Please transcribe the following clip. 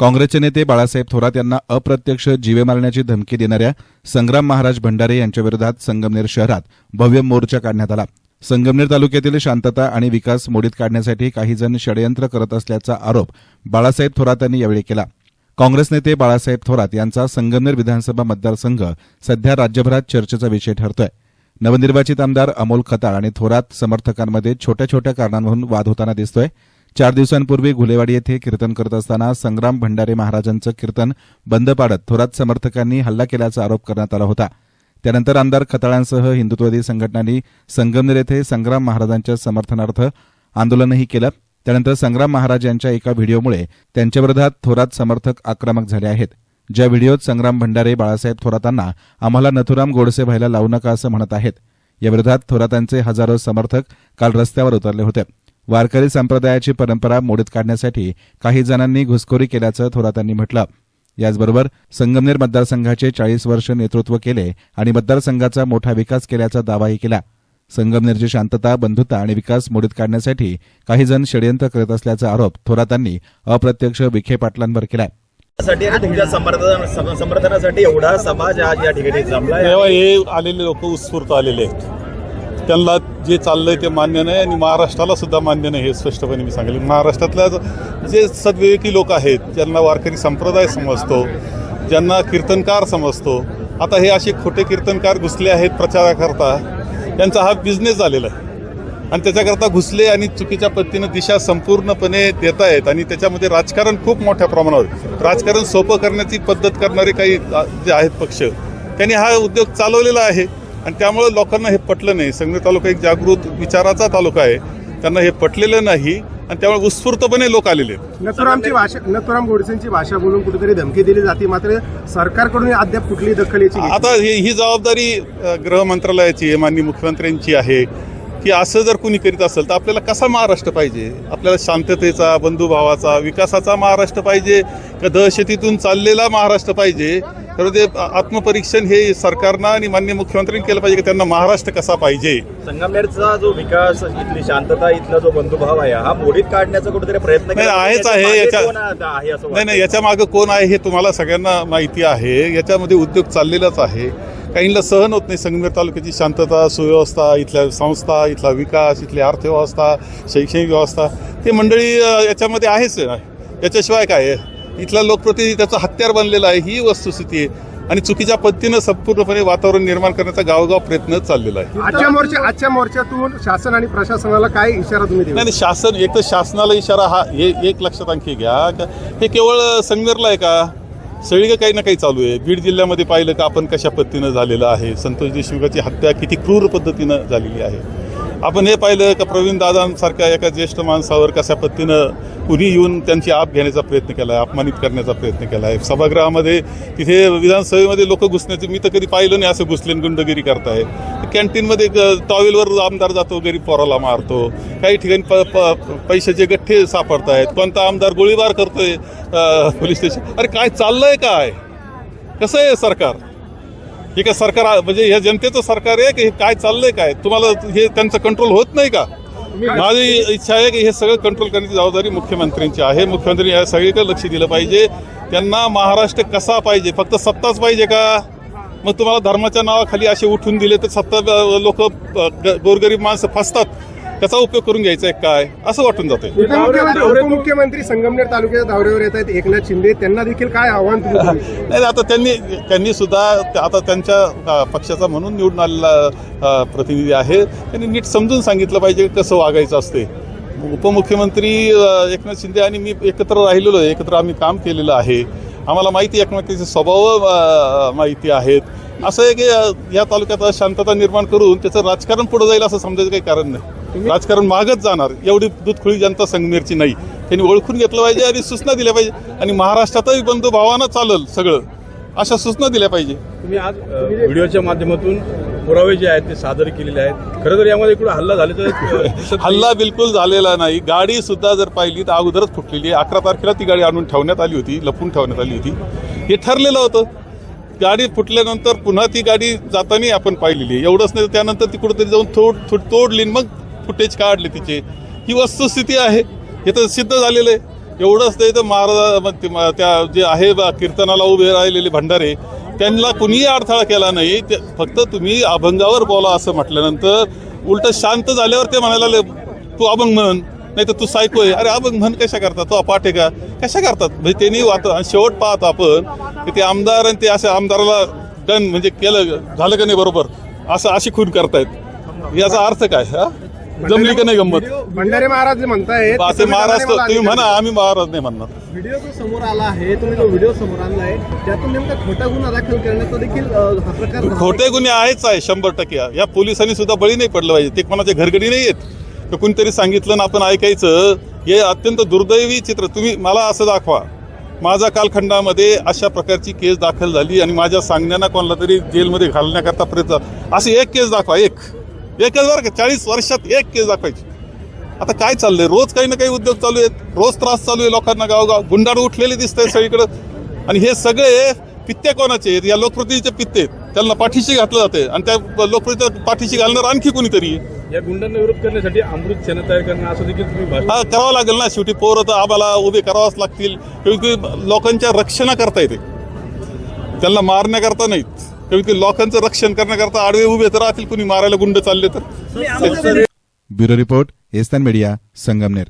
काँग्रेसचे नेते बाळासाहेब थोरात यांना अप्रत्यक्ष जीवे मारण्याची धमकी देणाऱ्या संग्राम महाराज भंडारे यांच्याविरोधात संगमनेर शहरात भव्य मोर्चा काढण्यात आला. संगमनेर तालुक्यातील शांतता आणि विकास मोडीत काढण्यासाठी काही जण षडयंत्र करत असल्याचा आरोप बाळासाहेब थोरात यांनी यावेळी केला. काँग्रेस नेते बाळासाहेब थोरात यांचा संगमनेर विधानसभा मतदारसंघ सध्या राज्यभरात चर्चेचा विषय ठरतोय. नवनिर्वाचित आमदार अमोल खताळ आणि थोरात समर्थकांमध्ये छोट्या छोट्या कारणांवरून वाद होताना दिसतोय. चार दिवसांपूर्वी घुलेवाडी येथे कीर्तन करत असताना संग्राम भंडारे महाराजांचं कीर्तन बंद पाडत थोरात समर्थकांनी हल्ला केल्याचा आरोप करण्यात आला होता. त्यानंतर आमदार खताळांसह हिंदुत्ववादी संघटनांनी संगमनेर येथे संग्राम महाराजांच्या समर्थनार्थ आंदोलनही केलं. त्यानंतर संग्राम महाराज यांच्या एका व्हिडिओमुळे त्यांच्याविरोधात थोरात समर्थक आक्रमक झाले आहेत. ज्या व्हिडिओत संग्राम भंडारे बाळासाहेब थोरातांना आम्हाला नथुराम गोडसे व्हायला लावू नका असं म्हणत आहेत. याविरोधात थोरातांचे हजारो समर्थक काल रस्त्यावर उतरले होते. वारकरी संप्रदायाची परंपरा मोडीत काढण्यासाठी काही जणांनी घुसखोरी केल्याचं थोरातांनी म्हटलं. याचबरोबर संगमनेर मतदारसंघाचे चाळीस वर्ष नेतृत्व केले आणि मतदारसंघाचा मोठा विकास केल्याचा दावाही केला. संगमनेरची शांतता बंधुता आणि विकास मोडीत काढण्यासाठी काही जण षडयंत्र करत असल्याचा आरोप थोरातांनी अप्रत्यक्ष विखे पाटलांवर केलाय. साठी आणि तुमच्या समर्थन सम- समर्थनासाठी एवढा समाज आज या ठिकाणी हे आलेले लोक उत्स्फूर्त आलेले आहेत. त्यांना जे चाललं आहे ते मान्य नाही आणि महाराष्ट्राला सुद्धा मान्य नाही हे स्पष्टपणे मी सांगेल. महाराष्ट्रातल्या जे सद्विवेकी लोक आहेत ज्यांना वारकरी संप्रदाय समजतो ज्यांना कीर्तनकार समजतो आता हे असे खोटे कीर्तनकार घुसले आहेत प्रचाराकरता त्यांचा हा बिझनेस झालेला आहे. आणि त्याच्याकरता घुसले आणि चुकीच्या पद्धतीनं दिशा संपूर्णपणे देत आहेत आणि त्याच्यामध्ये राजकारण खूप मोठ्या प्रमाणावर राजकारण सोपं करण्याची पद्धत करणारे काही जे आहेत पक्ष त्यांनी हा उद्योग चालवलेला आहे. आणि त्यामुळे लोकांना हे पटलं नाही. संगमेर तालुका एक जागृत विचाराचा तालुका आहे. त्यांना हे पटलेलं नाही आणि त्यामुळे उत्स्फूर्तपणे लोक आलेले नथुरामची भाषा नथुराम गोडसेंची भाषा बोलून कुठेतरी धमकी दिली जाते. मात्र सरकारकडून अद्याप कुठली दखल याची आता ही ही जबाबदारी अ, गृह मंत्रालयाची आहे माननीय मुख्यमंत्र्यांची आहे. की असं जर कुणी करीत असेल तर आपल्याला कसा महाराष्ट्र पाहिजे? आपल्याला शांततेचा बंधुभावाचा विकासाचा महाराष्ट्र पाहिजे? का दहशतीतून चाललेला महाराष्ट्र पाहिजे? तर ते आत्मपरीक्षण हे सरकारनं आणि माननीय मुख्यमंत्र्यांनी केलं पाहिजे की त्यांना महाराष्ट्र कसा पाहिजे? संगमनेरचा जो विकास इथली शांतता इथला जो बंधुभाव आहे हा मोडीत काढण्याचा कुठेतरी प्रयत्न आहेच आहे. याच्या- नाही नाही याच्या मागे कोण आहे हे तुम्हाला सगळ्यांना माहिती आहे. याच्यामध्ये उद्योग चाललेलाच आहे. काहींना सहन होत नाही. संगमेर तालुक्याची शांतता सुव्यवस्था इथल्या संस्था इथला विकास इथली अर्थव्यवस्था शैक्षणिक व्यवस्था हे मंडळी याच्यामध्ये आहेच. आहे. याच्याशिवाय काय? आहे इथला लोकप्रतिनिधी त्याचं हत्यार बनलेला आहे. ही वस्तुस्थिती आहे. आणि चुकीच्या पद्धतीनं संपूर्णपणे वातावरण निर्माण करण्याचा गावगाव प्रयत्न चाललेला आहे. आजच्या मोर्चा आजच्या मोर्चातून शासन आणि प्रशासनाला काय इशारा तुम्ही नाही शासन एक तर शासनाला इशारा हा हे एक लक्षात आणखी घ्या. का हे केवळ संगमेरला आहे का? सगळीकडे काही ना काही चालू आहे. बीड जिल्ह्यामध्ये पाहिलं का आपण कशा पद्धतीनं झालेलं आहे? संतोष देशमुखाची हत्या किती क्रूर पद्धतीनं झालेली आहे? आपण हे पाहिलं का प्रवीण दादांसारख्या एका ज्येष्ठ माणसावर कशा पद्धतीनं कुणी येऊन त्यांची आप घेण्याचा प्रयत्न केला आहे अपमानित करण्याचा प्रयत्न केला आहे? सभागृहामध्ये तिथे विधानसभेमध्ये लोक घुसण्याचे मी तर कधी पाहिलं नाही असं घुसले गुंडगिरी करताय. कॅन्टीनमध्ये टॉवेलवर आमदार जातो गरीब पोराला मारतो. काही ठिकाणी प प पैशाचे गठ्ठे सापडत आहेत कोणता आमदार गोळीबार करतोय पोलीस स्टेशन? अरे काय चाललंय काय? कसं आहे सरकार? हे काय सरकार म्हणजे हे जनतेचं सरकार आहे की हे काय चाललंय काय? तुम्हाला हे त्यांचं कंट्रोल होत नाही का? माझी इच्छा आहे की हे सगळं कंट्रोल करण्याची जबाबदारी मुख्यमंत्र्यांची आहे. मुख्यमंत्री या सगळीकडे लक्ष दिलं पाहिजे. त्यांना महाराष्ट्र कसा पाहिजे? फक्त सत्ताच पाहिजे का? मग तुम्हाला धर्माच्या नावाखाली असे उठून दिले तर सत्ता लोक गोरगरीब माणसं फसतात. त्याचा उपयोग करून घ्यायचा आहे काय? असं वाटून जातंय. उपमुख्यमंत्री संगमनेर तालुक्याच्या दौऱ्यावर येत आहेत. एकनाथ शिंदे त्यांना देखील काय आव्हान? नाही आता त्यांनी त्यांनी सुद्धा आता त्यांच्या पक्षाचा म्हणून निवडून आलेला प्रतिनिधी आहे. त्यांनी नीट समजून सांगितलं पाहिजे कसं वागायचं असते. उपमुख्यमंत्री एकनाथ शिंदे आणि मी एकत्र राहिलेलो आहे. एकत्र आम्ही काम केलेलं आहे. आम्हाला माहिती एकमेकांचे स्वभाव माहिती आहेत. असं आहे की या तालुक्यात शांतता निर्माण करून त्याचं राजकारण पुढे जाईल असं समजायचं काही कारण नाही. राजकारण मागच जाणार. एवढी दूधखुळी जनता संगमेरची नाही. त्यांनी ओळखून घेतलं पाहिजे आणि सूचना दिल्या पाहिजे. आणि महाराष्ट्रातही बंधुभावानं चालल सगळं. अशा सूचना दिल्या पाहिजे. तुम्ही आज व्हिडिओच्या माध्यमातून पुरावे जे आहेत ते सादर केलेले आहेत. खरं तर यामध्ये कुठे हल्ला दिसत नाही. हल्ला बिलकुल झालेला नाही. गाडी सुद्धा जर पाहिली तर अगोदरच फुटलेली आहे. अकरा तारखेला ती गाडी आणून ठेवण्यात आली होती. लपून ठेवण्यात आली होती. हे ठरलेलं होतं. गाडी फुटल्यानंतर पुन्हा ती गाडी जाताना आपण पाहिलेली एवढंच नाही तर त्यानंतर ती कुठेतरी जाऊन थोड थोड तोडली मग फुटेज काढले तिचे. ही वस्तुस्थिती आहे. हे तर सिद्ध झालेलं आहे. एवढंच ते तर महाराज त्या जे आहे बा कीर्तनाला उभे राहिलेले भंडारे त्यांना कुणीही अडथळा केला नाही. ते फक्त तुम्ही अभंगावर बोला असं म्हटल्यानंतर उलट शांत झाल्यावर ते म्हणायला तू अभंग म्हण नाही तर तू सायकोय अरे अभंग म्हण कशा करतात? तो अपाट आहे का? कशा करतात? म्हणजे त्यांनी वाट आणि शेवट पाहतो आपण की ते आमदार आणि ते असे आमदाराला डन म्हणजे केलं झालं का नाही बरोबर? असं अशी खून करतायत. याचा अर्थ काय? हा? जमली का नाही गंमत? भंडारे महाराज म्हणतायत की ते तुम्ही म्हणा आम्ही महाराज नाही म्हणणार. व्हिडिओ जो समोर आला आहे तुम्ही जो व्हिडिओ समोर आणलाय त्यातून नेमका खोटा गुन्हा दाखल करण्याचा देखील हा प्रकार. खोटे गुन्हे आहेच आहे शंभर टक्के. या पोलिसांनी सुद्धा बळी नाही पडलं पाहिजे. ते कोणाच्या घरगडी नाही येत तर कुणीतरी सांगितलं ना आपण ऐकायचं. हे अत्यंत दुर्दैवी चित्र. तुम्ही मला असं दाखवा. माझ्या कालखंडामध्ये अशा प्रकारची केस दाखल झाली आणि माझ्या सांगण्याना कोणाला तरी जेलमध्ये घालण्याकरता प्रयत्न अशी एक केस दाखवा एक. एकच बरं का चाळीस वर्षात एक केस दाखवायची. आता काय चाललंय? रोज काही ना काही उद्योग चालू आहेत. रोज त्रास चालू आहे लोकांना गावगाव. गुंडाळ उठलेले दिसत आहे सगळीकडं. आणि हे सगळे पित्ते कोणाचे आहेत? या लोकप्रतिनिधीचे पित्ते आहेत. त्यांना पाठीशी घातलं जाते आणि त्या लोकप्रतिनिधी पाठीशी घालणार आणखी कोणीतरी. या गुंडांना विरोध करण्यासाठी अमृत सेना तयार करणं असं देखील तुम्ही हा करावं लागेल ना शेवटी. पोरं तर आम्हाला उभे करावंच लागतील. क्योंकि लोकांच्या रक्षणा करता येते. त्यांना मारण्याकरता नाहीत. क्योंकि लोकांचं रक्षण करण्याकरता आडवे उभे तर राहतील कुणी मारायला गुंड चालले तर. ब्युरो रिपोर्ट एस्तान मीडिया संगमनेर.